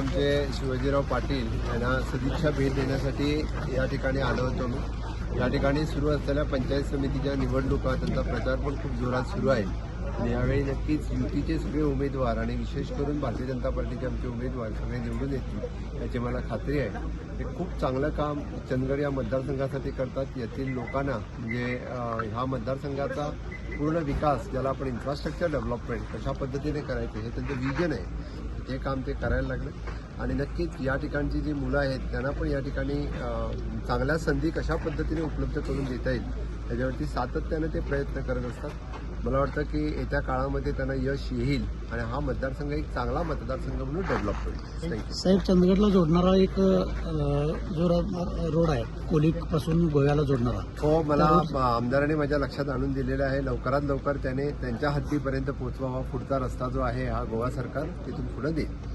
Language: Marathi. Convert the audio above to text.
आमचे शिवाजीराव पाटील यांना सदिच्छा भेट देण्यासाठी या ठिकाणी आलो होतो मी. या ठिकाणी सुरू असलेल्या पंचायत समितीच्या निवडणुका त्यांचा प्रचार पण खूप जोरात सुरू आहे. आणि यावेळी नक्कीच युतीचे सगळे उमेदवार आणि विशेष करून भारतीय जनता पार्टीचे आमचे उमेदवार सगळे निवडून येतील याची मला खात्री आहे. ते खूप चांगलं काम चंदगड या मतदारसंघासाठी करतात. येथील लोकांना म्हणजे ह्या मतदारसंघाचा पूर्ण विकास ज्याला आपण इन्फ्रास्ट्रक्चर डेव्हलपमेंट कशा पद्धतीने करायचं हे त्यांचं विजन आहे. ते काम ते करायला लागले. आणि नक्कीच या ठिकाणची जी मुलं आहेत त्यांना पण या ठिकाणी चांगल्या संधी कशा पद्धतीने उपलब्ध करून देता येईल त्याच्यावरती सातत्याने ते प्रयत्न करत असतात. मला वाटतं की येत्या काळामध्ये त्यांना यश येईल आणि हा मतदारसंघ एक चांगला मतदारसंघ म्हणून डेव्हलप होईल. साहेब चंदगडला जोडणारा एक जो रोड आहे कोलीपासून गोव्याला जोडणारा. हो मला आमदारांनी माझ्या लक्षात आणून दिलेलं आहे. लवकरात लवकर त्याने त्यांच्या हद्दीपर्यंत पोहोचवावा. पुढचा रस्ता जो आहे हा गोवा सरकार तिथून पुढे देईल.